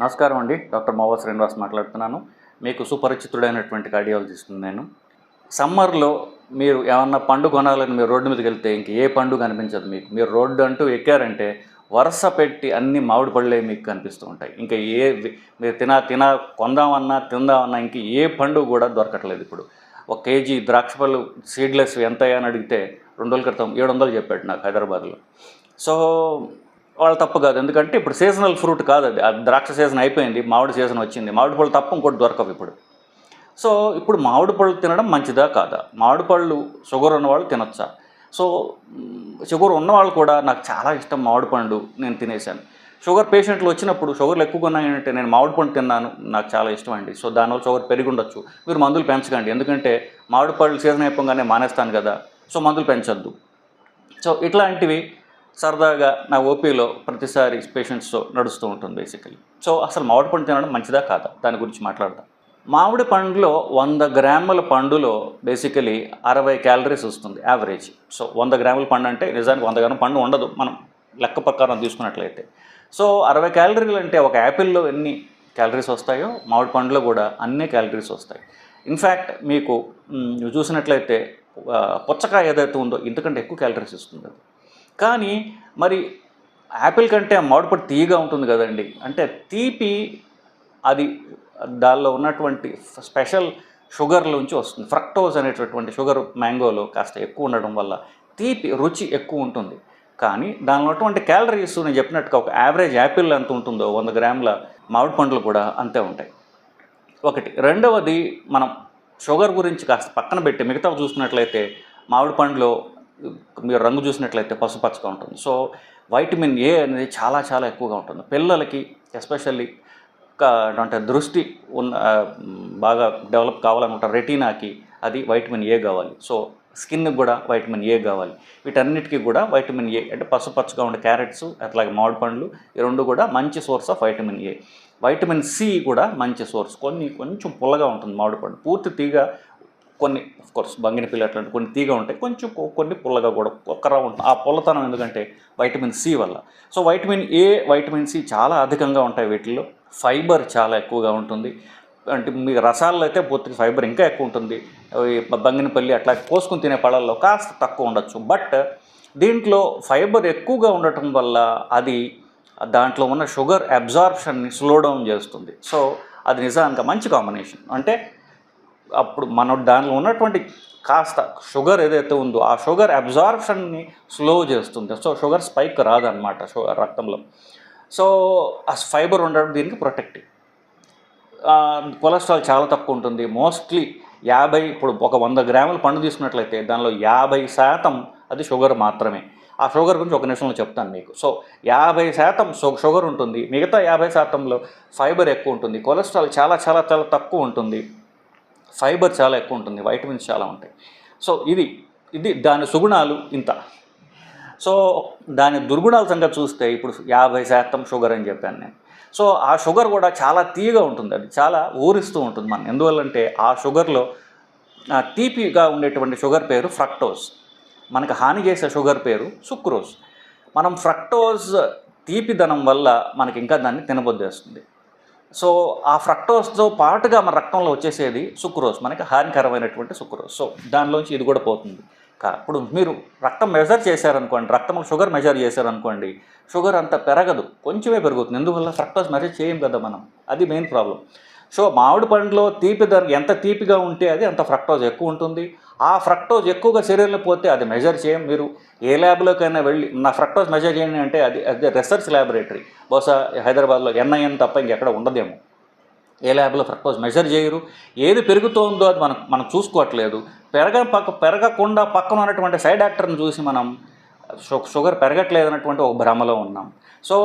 నమస్కారం అండి. డాక్టర్ మోవా శ్రీనివాస్ మాట్లాడుతున్నాను. మీకు సుపరిచితుడైనటువంటి కార్డియాలజిస్ట్ నేను. సమ్మర్లో మీరు ఏమన్నా పండు కొనాలని మీరు రోడ్డు మీదకి వెళ్తే ఇంక ఏ పండు కనిపించదు మీకు? మీరు రోడ్డు అంటూ ఎక్కారంటే వరుస పెట్టి అన్ని మామిడి పళ్ళే మీకు కనిపిస్తూ ఉంటాయి. ఇంకా ఏ మీరు తిన తిన కొందామన్నా తిందామన్నా ఇంక ఏ పండు కూడా దొరకట్లేదు ఇప్పుడు. ఒక కేజీ ద్రాక్ష పళ్ళు సీడ్లెస్ ఎంత అని అడిగితే రెండు రోజుల క్రితం ఏడు వందలు చెప్పాడు నాకు హైదరాబాద్లో. సో వాళ్ళ తప్పు కాదు. ఎందుకంటే ఇప్పుడు సీజనల్ ఫ్రూట్ కాదు అది. ద్రాక్ష సీజన్ అయిపోయింది మామిడి సీజన్ వచ్చింది. మామిడి పళ్ళు తప్ప ఇంకోటి దొరకవు ఇప్పుడు. సో ఇప్పుడు మామిడి పళ్ళు తినడం మంచిదా కాదా? మామిడి పళ్ళు షుగర్ ఉన్నవాళ్ళు తినొచ్చా? సో షుగర్ ఉన్నవాళ్ళు కూడా నాకు చాలా ఇష్టం మామిడి పండు నేను తినేశాను షుగర్ పేషెంట్లు వచ్చినప్పుడు షుగర్లు ఎక్కువగా ఉన్నాయంటే నేను మామిడి పండు తిన్నాను నాకు చాలా ఇష్టం అండి. సో దానివల్ల షుగర్ పెరిగి ఉండొచ్చు. మీరు మందులు పెంచకండి. ఎందుకంటే మామిడి పళ్ళు సీజన్ అయిపోగానే మానేస్తాను కదా. సో మందులు పెంచొద్దు. సో ఇట్లాంటివి సరదాగా నా ఓపీలో ప్రతిసారి పేషెంట్స్తో నడుస్తూ ఉంటుంది బేసికలీ సో అసలు మామిడి పండు తినడం మంచిదా కాదా? దాని గురించి మాట్లాడదాం. మామిడి పండులో వంద గ్రాముల పండులో బేసికలీ అరవై క్యాలరీస్ వస్తుంది యావరేజ్ సో వంద గ్రాముల పండు అంటే నిజానికి వంద గ్రాముల పండు ఉండదు మనం లెక్క ప్రకారం తీసుకున్నట్లయితే. సో అరవై క్యాలరీలు అంటే ఒక యాపిల్లో ఎన్ని క్యాలరీస్ వస్తాయో మామిడి పండులో కూడా అన్ని క్యాలరీస్ వస్తాయి. ఇన్ఫ్యాక్ట్ మీకు చూసినట్లయితే పుచ్చకాయ ఏదైతే ఉందో ఇంతకంటే ఎక్కువ క్యాలరీస్ ఇస్తుంది అది. కానీ మరి యాపిల్ కంటే ఆ మావిడిపండు తీయగా ఉంటుంది కదండి. అంటే తీపి అది దానిలో ఉన్నటువంటి స్పెషల్ షుగర్లోంచి వస్తుంది. ఫ్రక్టోజ్ అనేటటువంటి షుగర్ మ్యాంగోలో కాస్త ఎక్కువ ఉండడం వల్ల తీపి రుచి ఎక్కువ ఉంటుంది. కానీ దానిలో ఉన్నటువంటి క్యాలరీస్ నేను చెప్పినట్టుగా ఒక యావరేజ్ యాపిల్ ఎంత ఉంటుందో వంద గ్రాముల మామిడి పండ్లు కూడా అంతే ఉంటాయి. ఒకటి. రెండవది మనం షుగర్ గురించి కాస్త పక్కన పెట్టి మిగతా చూసినట్లయితే మామిడి పండులో మీరు రంగు చూసినట్లయితే పసుపచ్చగా ఉంటుంది. సో వైటమిన్ ఏ అనేది చాలా చాలా ఎక్కువగా ఉంటుంది. పిల్లలకి ఎస్పెషల్లీ అంటే దృష్టి ఉన్న బాగా డెవలప్ కావాలనుకుంటారు రెటీనాకి అది వైటమిన్ ఏ కావాలి. సో స్కిన్కి కూడా వైటమిన్ ఏ కావాలి. వీటన్నిటికీ కూడా వైటమిన్ ఏ అంటే పసుపచ్చగా ఉండే క్యారెట్స్ అట్లాగే మామిడి పండ్లు ఈ రెండు కూడా మంచి source of vitamin A. Vitamin C కూడా మంచి సోర్స్. కొన్ని కొంచెం పుల్లగా ఉంటుంది మామిడి పండు. పూర్తి తీగ కొన్ని కోర్స్ బంగినపిల్లి అట్లాంటి కొన్ని తీగ ఉంటాయి. కొంచెం కొన్ని పుల్లగా కూడా ఒక్కరా ఉంటుంది ఆ పుల్లతనం ఎందుకంటే వైటమిన్ సి వల్ల. So vitamin A vitamin C చాలా అధికంగా ఉంటాయి వీటిల్లో. ఫైబర్ చాలా ఎక్కువగా ఉంటుంది. అంటే మీ రసాల్లో అయితే పూర్తిగా ఫైబర్ ఇంకా ఎక్కువ ఉంటుంది. బంగినపల్లి అట్లా కోసుకుని తినే పళ్ళల్లో కాస్త తక్కువ ఉండొచ్చు. బట్ దీంట్లో ఫైబర్ ఎక్కువగా ఉండటం వల్ల అది దాంట్లో ఉన్న షుగర్ అబ్జార్ప్షన్ని స్లో డౌన్ చేస్తుంది. సో అది నిజానికి మంచి కాంబినేషన్ అంటే అప్పుడు మన దానిలో ఉన్నటువంటి కాస్త షుగర్ ఏదైతే ఉందో ఆ షుగర్ అబ్జార్ప్షన్ని స్లో చేస్తుంది. సో షుగర్ స్పైక్ రాదనమాట షుగర్ రక్తంలో. సో ఆ ఫైబర్ ఉండడం దీనికి ప్రొటెక్టివ్. కొలెస్ట్రాల్ చాలా తక్కువ ఉంటుంది. మోస్ట్లీ యాభై ఇప్పుడు ఒక వంద గ్రాముల పండు తీసుకున్నట్లయితే దానిలో యాభై శాతం అది షుగర్ మాత్రమే. ఆ షుగర్ గురించి ఒక నిమిషంలో చెప్తాను మీకు. సో యాభై శాతం షుగర్ ఉంటుంది. మిగతా యాభై శాతంలో ఫైబర్ ఎక్కువ ఉంటుంది. కొలెస్ట్రాల్ చాలా చాలా చాలా తక్కువ ఉంటుంది. ఫైబర్ చాలా ఎక్కువ ఉంటుంది వైటమిన్స్ చాలా ఉంటాయి. సో ఇది ఇది దాని సుగుణాలు ఇంత. సో దాని దుర్గుణాల సంగతి చూస్తే ఇప్పుడు యాభై శాతం షుగర్ అని చెప్పాను నేను. సో ఆ షుగర్ కూడా చాలా తీయగా ఉంటుంది అది చాలా ఊరిస్తూ ఉంటుంది మనం ఎందువల్లంటే ఆ షుగర్లో తీపిగా ఉండేటువంటి షుగర్ పేరు ఫ్రక్టోజ్. మనకు హాని చేసే షుగర్ పేరు సుక్రోజ్. మనం ఫ్రక్టోజ్ తీపిదనం వల్ల మనకి ఇంకా దాన్ని తినబొద్దేస్తుంది సో ఆ ఫ్రక్టోస్తో పాటుగా మన రక్తంలో వచ్చేసేది సుక్రోజ్ మనకి హానికరమైనటువంటి సుక్రోజ్ సో దానిలోంచి ఇది కూడా పోతుంది. ఇప్పుడు మీరు రక్తం మెజర్ చేశారనుకోండి రక్తంలో షుగర్ మెజర్ చేశారనుకోండి షుగర్ అంత పెరగదు. కొంచెమే పెరుగుతుంది. ఎందువల్ల? ఫ్రక్టోస్ మెజర్ చేయం కదా మనం. అది మెయిన్ ప్రాబ్లం సో మామిడి పండులో తీపి ధర ఎంత తీపిగా ఉంటే అది అంత ఫ్రక్టోజ్ ఎక్కువ ఉంటుంది. ఆ ఫ్రక్టోజ్ ఎక్కువగా శరీరంలో పోతే అది మెజర్ చేయం మీరు. ఏ ల్యాబ్లోకైనా వెళ్ళి నా ఫ్రక్టోజ్ మెజర్ చేయండి అంటే అది అది రీసెర్చ్ ల్యాబొరేటరీ బహుశా హైదరాబాద్లో ఎన్ఐఎన్ తప్ప ఇంకెక్కడ ఉండదేమో. ఏ ల్యాబ్లో ఫ్రక్టోజ్ మెజర్ చేయరు. ఏది పెరుగుతోందో అది మనం మనం చూసుకోవట్లేదు. పెరగ పక్క పెరగకుండా పక్కన ఉన్నటువంటి సైడ్ యాక్టర్ని చూసి మనం షుగర్ పెరగట్లేదు అన్నటువంటి ఒక భ్రమలో ఉన్నాం. సో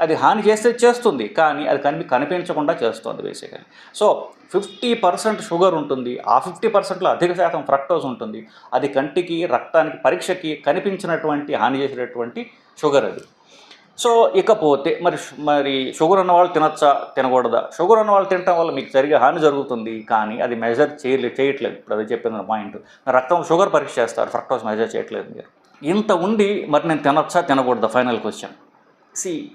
అది హాని చేస్తే చేస్తుంది కానీ అది కనిపి కనిపించకుండా చేస్తుంది basically so fifty percent sugar ఉంటుంది ఆ ఫిఫ్టీ పర్సెంట్లో అధిక శాతం ఫ్రక్టోజ్ ఉంటుంది. అది కంటికి రక్తానికి పరీక్షకి కనిపించినటువంటి హాని చేసేటటువంటి షుగర్ అది. సో ఇకపోతే మరి మరి షుగర్ ఉన్న వాళ్ళు తినచ్చా? తినకూడదా? షుగర్ ఉన్న వాళ్ళు తినటం వల్ల మీకు జరిగే హాని జరుగుతుంది కానీ అది మెజర్ చేయలేదు చేయట్లేదు. ఇప్పుడు అది చెప్పిన పాయింట్. రక్తం షుగర్ పరీక్ష చేస్తారు ఫ్రక్టోస్ మెజర్ చేయట్లేదు మీరు. ఇంత ఉండి మరి నేను తినొచ్చా? తినకూడదా? ఫైనల్ క్వశ్చన్ సి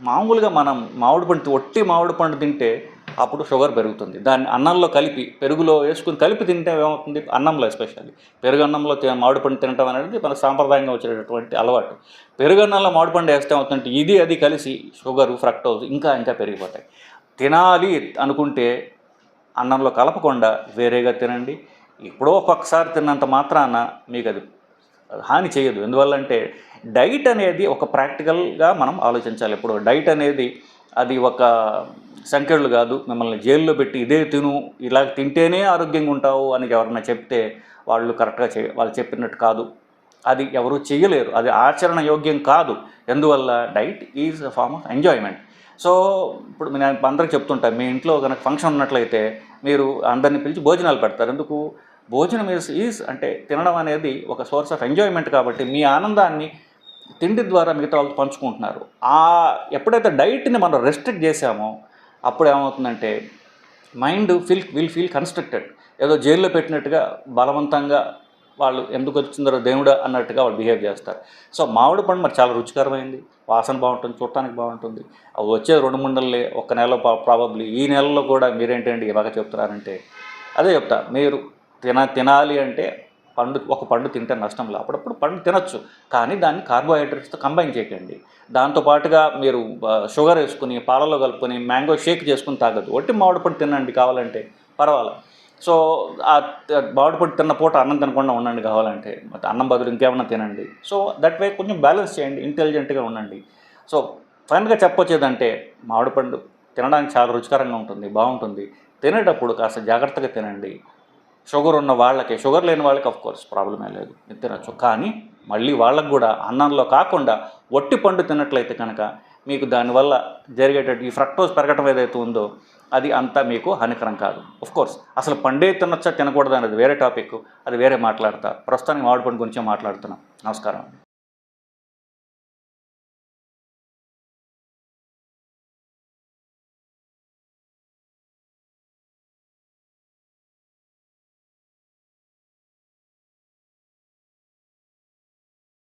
మామూలుగా మనం మామిడి పండు ఒట్టి మామిడి పండు తింటే అప్పుడు షుగర్ పెరుగుతుంది. దాన్ని అన్నంలో కలిపి పెరుగులో వేసుకుని కలిపి తింటే ఏమవుతుంది? అన్నంలో ఎస్పెషల్లీ పెరుగు అన్నంలో మామిడి పండు తినటం అనేది మన సాంప్రదాయంగా వచ్చేటటువంటి అలవాటు. పెరుగు అన్నంలో మామిడి పండు వేస్తే ఏమవుతుందంటే ఇది అది కలిసి షుగర్ ఫ్రక్టోజ్ ఇంకా ఇంకా పెరిగిపోతాయి. తినాలి అనుకుంటే అన్నంలో కలపకుండా వేరేగా తినండి. ఎప్పుడో ఒక్కొక్కసారి తిన్నంత మాత్రాన మీకు అది హాని చేయదు. ఎందువల్లంటే డైట్ అనేది ఒక ప్రాక్టికల్గా మనం ఆలోచించాలి. ఇప్పుడు డైట్ అనేది అది ఒక సంఖ్యలు కాదు. మిమ్మల్ని జైల్లో పెట్టి ఇదే తిను ఇలా తింటేనే ఆరోగ్యంగా ఉంటావు అని ఎవరన్నా చెప్తే వాళ్ళు కరెక్ట్గా చే వాళ్ళు చెప్పినట్టు కాదు. అది ఎవరు చేయలేరు అది ఆచరణ యోగ్యం కాదు. ఎందువల్ల? Diet is a form of enjoyment. So ఇప్పుడు నేను అందరికి చెప్తుంటా మీ ఇంట్లో కనుక ఫంక్షన్ ఉన్నట్లయితే మీరు అందరిని పిలిచి భోజనాలు పెడతారు. ఎందుకు? భోజనం ఈజ్ ఈజ్ అంటే తినడం అనేది ఒక సోర్స్ ఆఫ్ ఎంజాయ్మెంట్ కాబట్టి మీ ఆనందాన్ని తిండి ద్వారా మిగతా వాళ్ళు పంచుకుంటున్నారు. ఆ ఎప్పుడైతే డైట్ని మనం రెస్ట్రిక్ట్ చేసామో అప్పుడు ఏమవుతుందంటే mind feel will feel constructed. ఏదో జైల్లో పెట్టినట్టుగా బలవంతంగా వాళ్ళు ఎందుకు వచ్చిందో దేవుడా అన్నట్టుగా వాళ్ళు బిహేవ్ చేస్తారు. సో మామిడి పండు మరి చాలా రుచికరమైంది. వాసన బాగుంటుంది చూడటానికి బాగుంటుంది. అవి వచ్చే రెండు మూడు నెలలే ఒక్క నెలలో ప్రాబబ్లీ ఈ నెలలో కూడా మీరేంటండి ఇలాగ చెప్తున్నారంటే అదే చెప్తా. మీరు తిన తినాలి అంటే పండు ఒక పండు తింటే నష్టం లేదు అప్పుడప్పుడు పండు తినచ్చు కానీ దాన్ని కార్బోహైడ్రేట్స్తో కంబైన్ చేయకండి. దాంతో పాటుగా మీరు షుగర్ వేసుకుని పాలలో కలుపుకొని మ్యాంగో షేక్ చేసుకుని తాగదు ఒట్టి మామిడి పండు తినండి కావాలంటే పర్వాలేదు సో ఆ త- మామిడి పండు తిన్న పూట అన్నం తినకుండా ఉండండి కావాలంటే అన్నం బదులు ఇంకేమన్నా తినండి. సో దట్ వే కొంచెం బ్యాలెన్స్ చేయండి ఇంటెలిజెంట్గా ఉండండి. సో ఫైనల్గా చెప్పొచ్చేదంటే మామిడి పండు తినడానికి చాలా రుచికరంగా ఉంటుంది బాగుంటుంది. తినేటప్పుడు కాస్త జాగ్రత్తగా తినండి. షుగర్ ఉన్న వాళ్ళకి షుగర్ లేని వాళ్ళకి ఆఫ్ కోర్స్ ప్రాబ్లమే లేదు. తినచ్చు. కానీ మళ్ళీ వాళ్ళకు కూడా అన్నంలో కాకుండా ఒట్టి పండు తిన్నట్లయితే కనుక మీకు దానివల్ల జరిగేటట్టు ఈ ఫ్రక్టోస్ పెరగటం ఏదైతే ఉందో అది అంతా మీకు హానికరం కాదు. కోర్స్ అసలు పండే తినొచ్చా తినకూడదు అనేది వేరే టాపిక్ అది వేరే మాట్లాడతా. ప్రస్తుతానికి మామిడి పండు గురించే మాట్లాడుతున్నాం. నమస్కారం.